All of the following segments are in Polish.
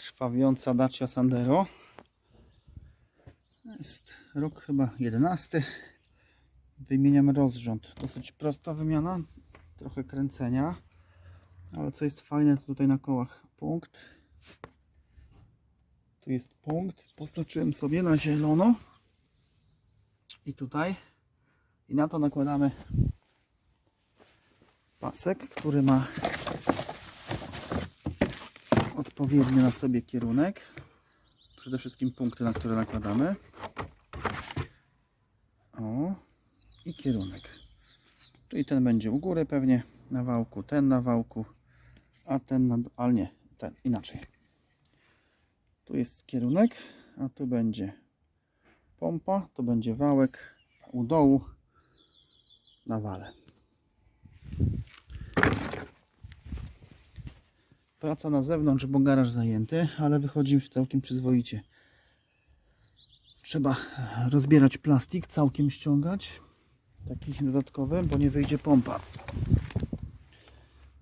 krwawiąca Dacia Sandero. Jest rok chyba 11. Wymieniam rozrząd. Dosyć prosta wymiana, trochę kręcenia. Ale co jest fajne, to tutaj na kołach punkt. Tu jest punkt. Poznaczyłem sobie na zielono. I tutaj. I na to nakładamy pasek, który ma odpowiednio na sobie kierunek. Przede wszystkim punkty, na które nakładamy. O, i kierunek. Czyli ten będzie u góry pewnie na wałku, ten na wałku, a ten na, ale nie, ten inaczej. Tu jest kierunek, a tu będzie pompa, to będzie wałek u dołu na wale. Praca na zewnątrz, bo garaż zajęty, ale wychodzi całkiem przyzwoicie. Trzeba rozbierać plastik, całkiem ściągać. Taki dodatkowy, bo nie wyjdzie pompa.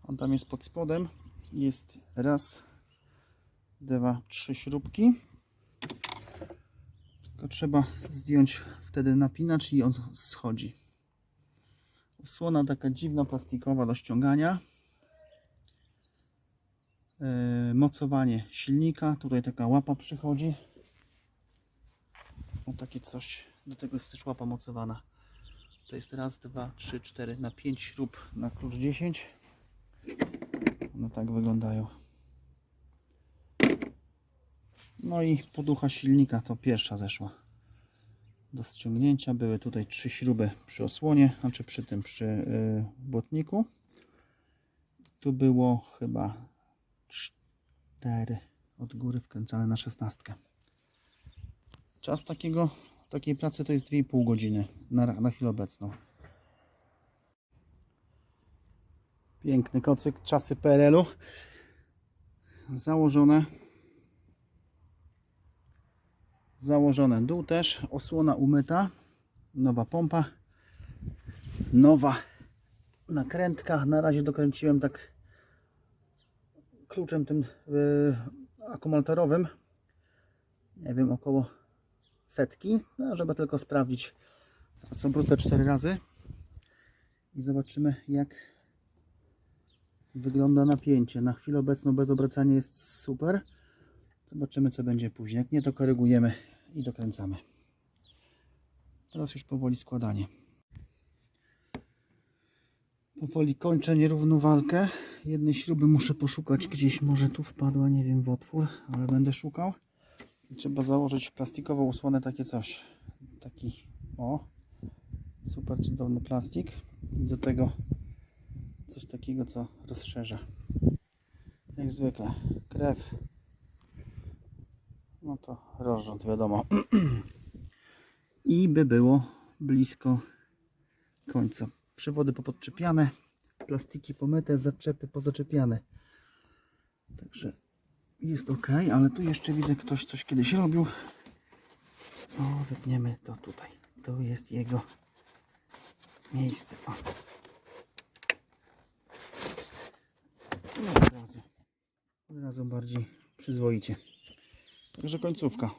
On tam jest pod spodem. Jest raz, dwa, trzy śrubki. Tylko trzeba zdjąć wtedy napinacz i on schodzi. Słona taka dziwna, plastikowa do ściągania. Yy, mocowanie silnika. Tutaj taka łapa przychodzi. O takie coś. Do tego jest też łapa mocowana. To jest raz, dwa, trzy, cztery na pięć śrub na klucz 10. One tak wyglądają. No i poducha silnika to pierwsza zeszła. Do ściągnięcia były tutaj trzy śruby przy osłonie, znaczy przy tym przy yy, błotniku. Tu było chyba cztery od góry wkręcane na szesnastkę. Czas takiego, takiej pracy to jest 2,5 godziny na, na chwilę obecną. Piękny kocyk, czasy PRL-u. Założone. Założone dół też, osłona umyta, nowa pompa, nowa nakrętka. Na razie dokręciłem tak kluczem tym yy, akumulatorowym. Nie wiem, około setki, no, żeby tylko sprawdzić. Teraz obrócę 4 razy i zobaczymy jak wygląda napięcie. Na chwilę obecną bez obracania jest super. Zobaczymy co będzie później. Jak nie to korygujemy i dokręcamy. Teraz już powoli składanie. Powoli kończę nierówną walkę. Jednej śruby muszę poszukać gdzieś. Może tu wpadła, nie wiem, w otwór, ale będę szukał. Trzeba założyć plastikową osłonę, takie coś. Taki, o, super cudowny plastik. I do tego coś takiego, co rozszerza. Jak zwykle, krew. No to rozrząd, wiadomo. I by było blisko końca. Przewody popodczepiane, plastiki pomyte, zaczepy pozaczepiane. Także jest ok, ale tu jeszcze widzę ktoś coś kiedyś robił. O, wypniemy to tutaj. To jest jego miejsce. O. I od razu, od razu bardziej przyzwoicie. Także końcówka.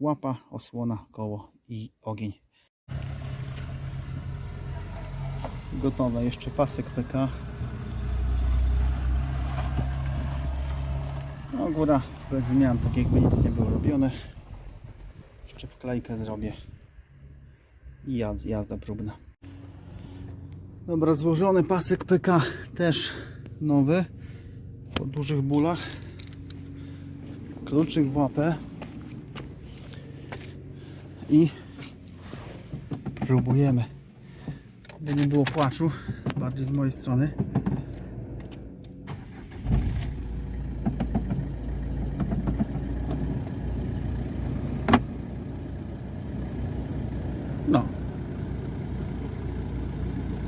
Łapa, osłona, koło i ogień. Gotowe. Jeszcze pasek PK. No góra bez zmian, tak jakby nic nie było robione. Jeszcze wklejkę zrobię. I jazd, jazda próbna. Dobra, złożony pasek PK też nowy. Po dużych bólach. Kluczyk w łapę. I próbujemy. By nie było płaczu, bardziej z mojej strony. No.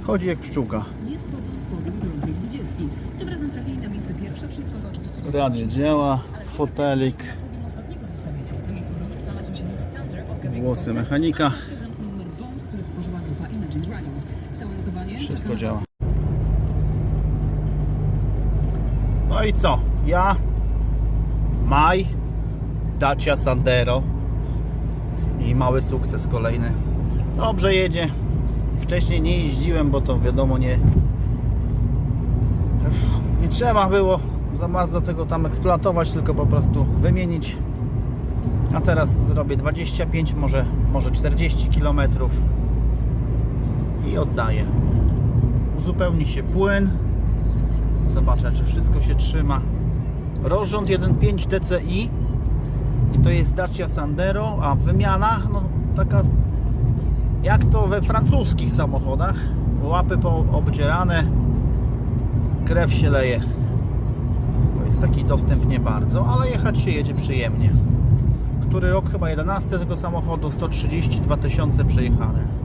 Chodzi jak pszczółka. Nie schodzą z podium gorącej dwudziestki. Tym razem trafili na miejsce pierwsze. Wszystko to oczywiście Radio działa, fotelik, podium ostatniego Wszystko działa. No i co? Ja Maj, Dacia Sandero i mały sukces kolejny. Dobrze jedzie. Wcześniej nie jeździłem, bo to wiadomo nie nie trzeba było za bardzo tego tam eksploatować, tylko po prostu wymienić. A teraz zrobię 25, może, może 40 km i oddaję. Uzupełni się płyn. Zobaczę, czy wszystko się trzyma. Rozrząd 1.5 DCI i to jest Dacia Sandero, a wymiana no taka jak to we francuskich samochodach. Łapy poobdzierane, krew się leje. To jest taki dostęp nie bardzo, ale jechać się jedzie przyjemnie. Który rok chyba 11 tego samochodu, 132 tysiące przejechane.